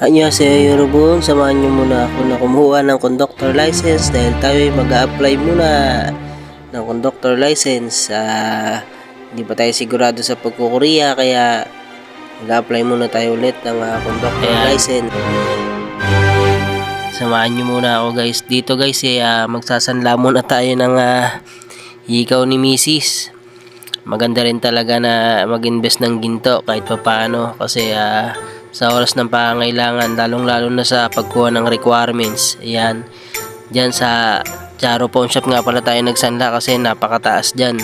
Annyeonghaseyo Yorobun, samahan niyo muna ako na kumuha ng conductor license dahil tayo ay mag-a-apply muna ng conductor license. Ah, hindi pa tayo sigurado sa pagkukurya kaya mag-a-apply muna tayo ulit ng ah, conductor Ayan. license. Samahan niyo muna ako guys. Dito guys, eh, ah, magsasanla muna tayo ng ah, hikaw ni Mrs. Maganda rin talaga na mag-invest ng ginto kahit pa paano kasi ah, sa oras ng pangangailangan lalong lalo na sa pagkuha ng requirements. Ayan. Diyan sa Charo Pawn Shop nga pala tayo nagsanla kasi napakataas dyan.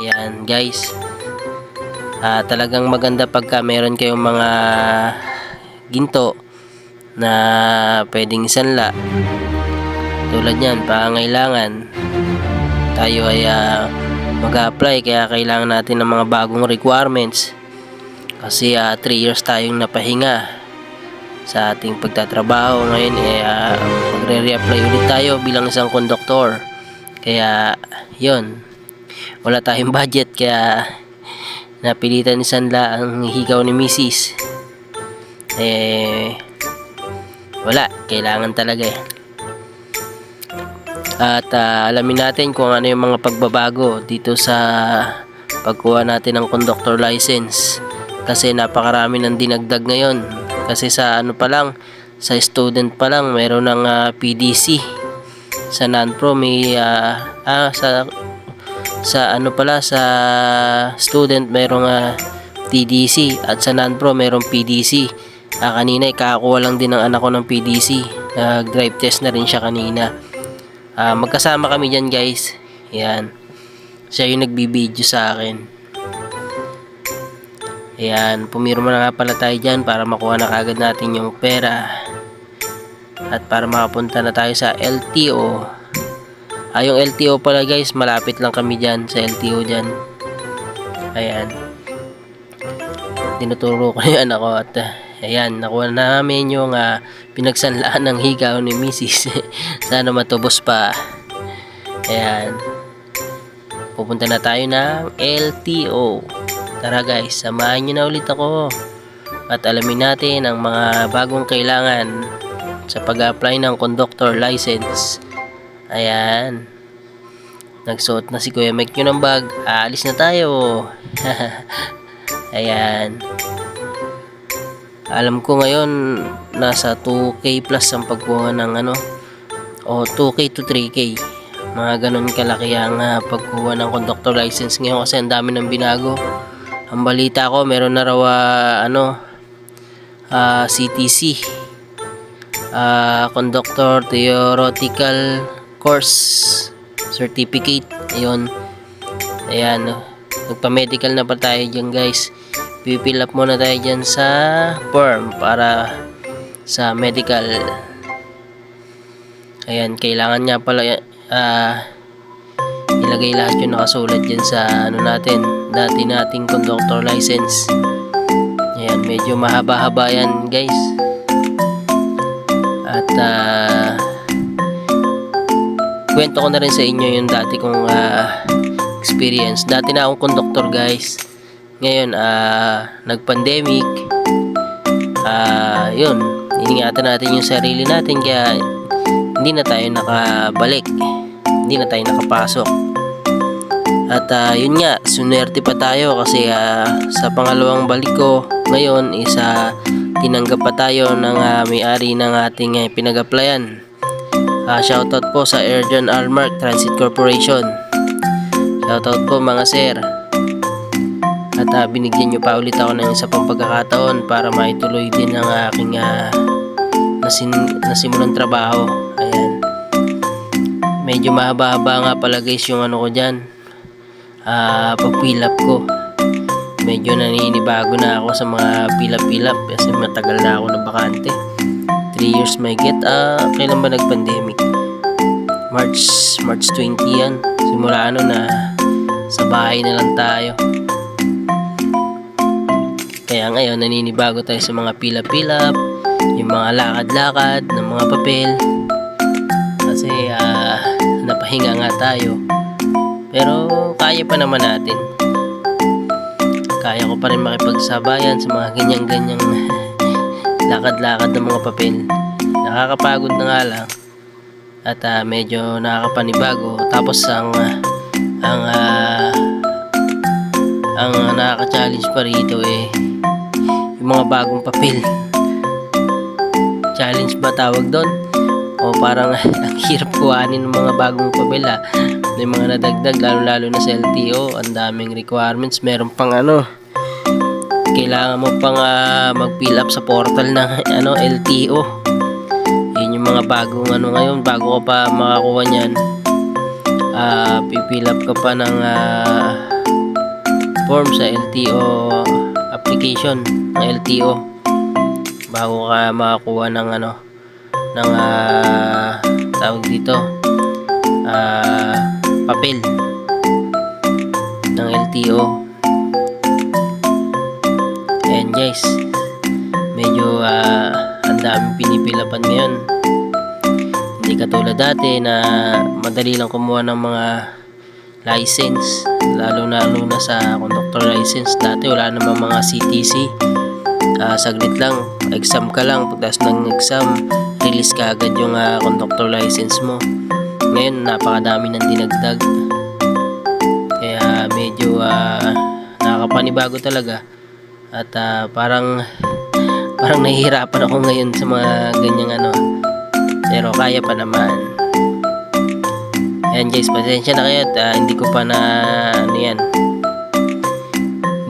Ayan guys. Ah, talagang maganda pagka meron kayong mga ginto na pwedeng isanla. Tulad yan, pangangailangan. Tayo ay ah, mag-apply kaya kailangan natin ng mga bagong requirements. Kasi 3 years tayong napahinga sa ating pagtatrabaho. Ngayon eh, ah, magre-reapply ulit tayo bilang isang konduktor. Kaya, yon Wala tayong budget kaya napilitan ni Sanla ang higaw ni Mrs. Eh, wala. Kailangan talaga eh. At ah, alamin natin kung ano yung mga pagbabago dito sa pagkuha natin ng conductor license. Kasi napakarami ng dinagdag ngayon. Kasi sa ano pa lang, sa student pa lang, meron ng ah, PDC. Sa non-pro may ah, ah, sa sa ano pala sa student merong ah, TDC at sa non-pro merong PDC. Ah, kanina ikakuha lang din ng anak ko ng PDC. Nag-drive test na rin siya kanina. Ah, magkasama kami dyan guys. Yan. Siya yung nagbibideo sa akin. Ayan, pumirma na nga pala tayo dyan para makuha na kagad natin yung pera. At para makapunta na tayo sa LTO. Ah, yung LTO pala guys, malapit lang kami dyan sa LTO dyan. Ayan. Tinuturo ko yung anak ko at ah, ayan, nakuha na namin yung ah, pinagsanlaan ng higaw ni Mrs. Sana matubos pa. Ayan. Pupunta na tayo ng LTO. Tara guys, samahan nyo na ulit ako. At alamin natin ang mga bagong kailangan sa pag-apply ng conductor license. Ayan. Nagsuot na si Kuya Mike yun ng bag. Aalis na tayo. Ayan. Alam ko ngayon nasa 2K plus ang pagkuha ng ano o 2K to 3K. Mga ganun kalaki ang ah, pagkuha ng conductor license ngayon kasi ang dami ng binago. Ang balita ko meron na raw ah, ano ah, CTC ah, conductor theoretical course certificate. Ayun. Ayan. oh. Nagpa-medical na pa tayo dyan guys. Pipill up muna tayo dyan sa form para sa medical. Ayan, kailangan nga pala ah, ilagay lahat yung nakasulat dyan sa ano natin, dati nating conductor license. Ayan, medyo mahaba-haba yan guys. At ah, kwento ko na rin sa inyo yung dati kong ah, experience. Dati na akong conductor guys. Ngayon, ah, nag-pandemic. Ah, yun, iningatan natin yung sarili natin kaya hindi na tayo nakabalik. Hindi na tayo nakapasok. At ah, yun nga, sunwerte pa tayo kasi ah, sa pangalawang balik ko ngayon isa tinanggap pa tayo ng ah, may-ari ng ating uh, pinag-applyan. Ah, shoutout po sa Airjon Almark Transit Corporation. Shoutout po mga sir. At ah, binigyan nyo pa ulit ako ng isa pang pagkakataon para maituloy din ang aking ah, nasin nasimulang trabaho. Ayan. Medyo mahaba-haba nga pala guys yung ano ko dyan. Ah, pag-fill up ko. Medyo naninibago na ako sa mga up kasi matagal na ako na bakante. 3 years may get. Ah, kailan ba nag-pandemic? March, March 20 yan. Simula ano na sa bahay na lang tayo. Kaya ngayon naninibago tayo sa mga pila-pilap, yung mga lakad-lakad ng mga papel. Kasi ah, napahinga nga tayo. Pero kaya pa naman natin. Kaya ko pa rin makipagsabayan sa mga ganyan-ganyang lakad-lakad ng mga papel. Nakakapagod na nga lang at ah, medyo nakakapanibago. Tapos ang ah, ang ah, ang nakaka-challenge pa rito eh yung mga bagong papel. Challenge ba tawag doon? O parang ang hirap kuhanin ng mga bagong papel ah. May mga nadagdag lalo-lalo na sa LTO. Ang daming requirements. Meron pang ano, kailangan mo pang ah, mag-fill up sa portal ng ano LTO. Yun yung mga bagong ano ngayon, bago ka pa makakuha niyan. Ah, pipill up ka pa ng ah, form sa LTO application ng LTO bago ka makakuha ng ano ng ah, tawag dito ah, papel ng LTO Ayan guys, medyo ah, ang daming pinipilapan ngayon. Hindi katulad dati na madali lang kumuha ng mga license. Lalo na lalo na sa conductor license. Dati wala namang mga CTC. Ah, saglit lang, exam ka lang. Pagkas ng exam, release ka agad yung ah, conductor license mo. Ngayon, napakadami ng dinagdag. Kaya medyo ah, nakakapanibago talaga. At ah, parang parang nahihirapan ako ngayon sa mga ganyang ano. Pero kaya pa naman. Ayan guys pasensya na kayo at ah, hindi ko pa na ano yan.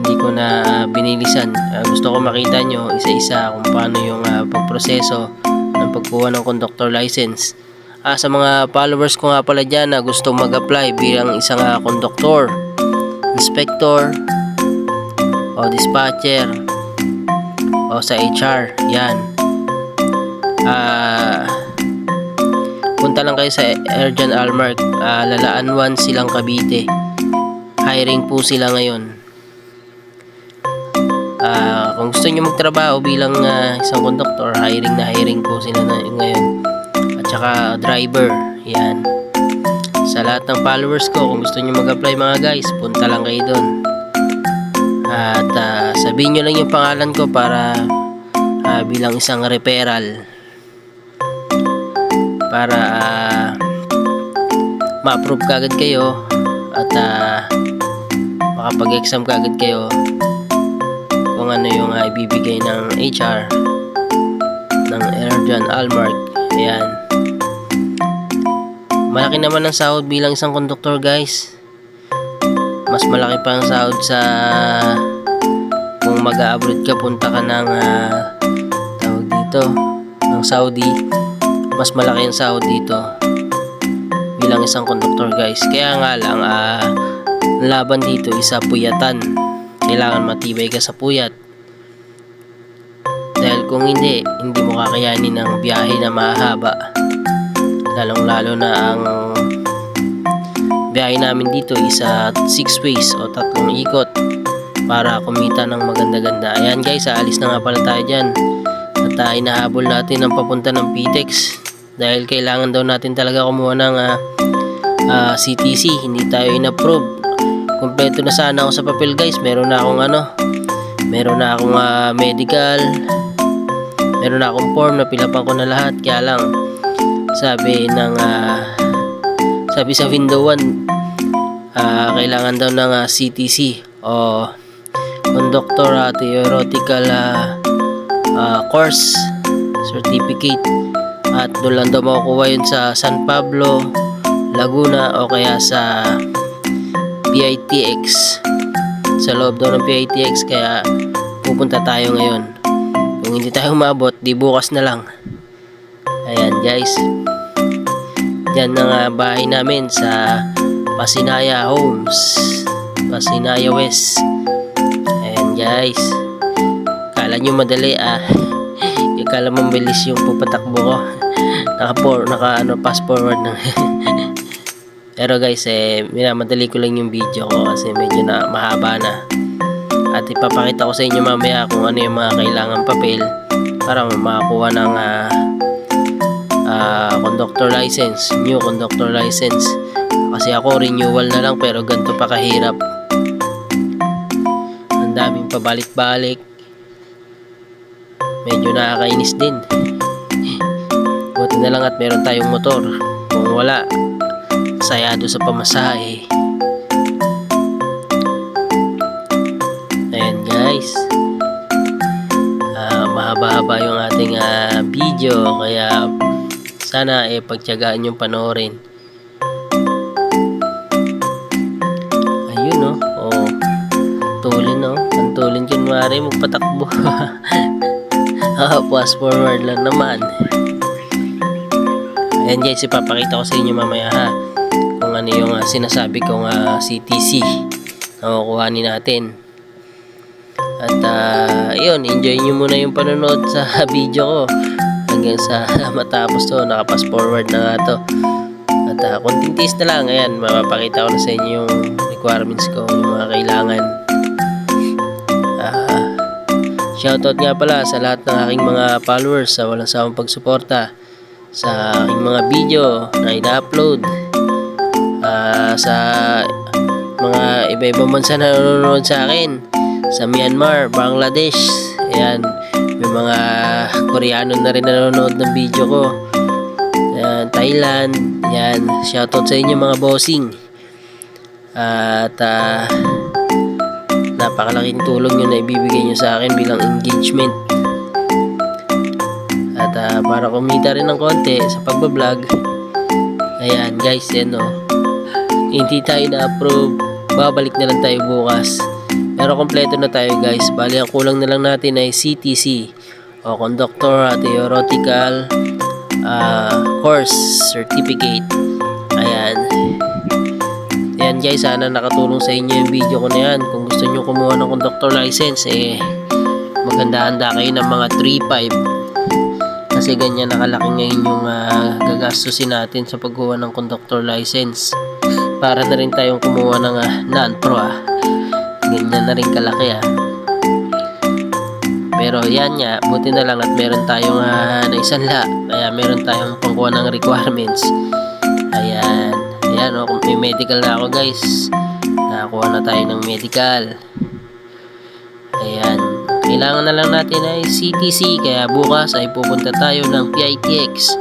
Hindi ko na binilisan. Ah, gusto ko makita nyo isa-isa kung paano yung ah, pagproseso ng pagkuha ng conductor license Ah, sa mga followers ko nga pala dyan na gusto mag-apply bilang isang ah, conductor inspector o dispatcher o sa HR yan. Ah punta lang kayo sa Erjan Almark. Ah, Lalaan 1 silang Cavite. Hiring po sila ngayon. Ah kung gusto nyo magtrabaho bilang ah, isang conductor hiring na hiring po sila na, ngayon at saka driver yan sa lahat ng followers ko kung gusto nyo mag-apply mga guys punta lang kayo doon at ah, sabihin nyo lang yung pangalan ko para ah, bilang isang referral. Para ah, ma-approve kagad kayo at ah, makapag-exam kagad kayo kung ano yung ah, ibibigay ng HR ng Erjan Almark. Ayan. Malaki naman ang sahod bilang isang conductor guys. Mas malaki pa ang sahod sa kung mag-abroad ka punta ka ng ah, tawag dito ng Saudi. Mas malaki ang sahod dito bilang isang conductor guys. Kaya nga lang ang laban dito isa puyatan. Kailangan matibay ka sa puyat. Dahil kung hindi hindi mo kakayanin ang biyahe na mahaba lalong lalo na ang biyahe namin dito isa 6 ways o tatlong ikot para kumita ng maganda-ganda. Ayan guys, aalis na nga pala tayo dyan. At uh, inahabol natin ang papunta ng PTEX dahil kailangan daw natin talaga kumuha ng ah, ah, CTC. Hindi tayo in-approve. Kompleto na sana ako sa papel guys. Meron na akong ano, meron na akong ah, medical, meron na akong form na pilapan ko na lahat. Kaya lang, sabi ng ah, sabi sa window 1 ah, kailangan daw ng ah, CTC o conductor ah, theoretical ah, ah, course certificate. At doon lang daw makukuha yun sa San Pablo Laguna o kaya sa PITX sa loob daw ng PITX kaya pupunta tayo ngayon. Kung hindi tayo umabot di bukas na lang. Ayan guys Yan ang ah, bahay namin sa Pasinaya Homes. Pasinaya West. Ayan guys. Kala nyo madali ah. Kala mo bilis yung pupatakbo ko. naka, for, naka ano, fast forward na. Pero guys, eh, minamadali ko lang yung video ko kasi medyo na mahaba na. At ipapakita ko sa inyo mamaya kung ano yung mga kailangan papel para makakuha ng ah, ah, conductor license, new conductor license. Kasi ako renewal na lang pero ganito pa kahirap. Ang daming pabalik-balik. medyo nakakainis din. Buti na lang at meron tayong motor. Kung wala, sayado sa pamasahe. Ayan guys. Ah, mahaba-haba yung ating ah, video kaya sana eh pagtiyagaan yung panoorin. Ayun no. Oh. Tulin no. Ang tulin kunwari magpatakbo. Ah, fast forward lang naman. Ayan guys, ipapakita ko sa inyo mamaya ha. Kung ano yung ah, sinasabi kong ah, CTC na kukuhanin natin. At uh, yun, enjoy nyo muna yung panonood sa video ko. Hanggang sa matapos to, nakapas forward na nga to. At uh, konting taste na lang, ayan, mapapakita ko na sa inyo yung requirements ko, yung mga kailangan. Ah, shoutout nga pala sa lahat ng aking mga followers sa walang sawang pagsuporta sa aking mga video na ina-upload Ah, sa mga iba-ibang bansa na nanonood sa akin sa Myanmar, Bangladesh ayan, may mga Koreano na rin nanonood ng video ko. Ayan, Thailand. Ayan, shoutout sa inyo mga bossing. At ah, napakalaking tulong yun na ibibigay nyo sa akin bilang engagement. At ah, para kumita rin ng konti sa pagbablog. Ayan guys yan o hindi tayo na-approve. Babalik na lang tayo bukas pero kompleto na tayo guys. Bali ang kulang na lang natin ay CTC o Conductor Theoretical ah, Course Certificate. Ayan. Ayan guys sana nakatulong sa inyo yung video ko na yan. Kung gusto nyo kumuha ng conductor license eh maganda-handa kayo ng mga 3.5 kasi ganyan nakalaki ngayon yung ah, gagastusin natin sa pagkuha ng conductor license. Para na rin tayong kumuha ng ah, non-pro ah. Ganyan na rin kalaki ah. Pero yan nga buti na lang at meron tayong uh, naisanla kaya meron tayong pangkuha ng requirements. Ayan. Ayan oh, kung may medical na ako guys. Nakakuha na tayo ng medical. Ayan. Kailangan na lang natin ay CTC kaya bukas ay pupunta tayo ng PITX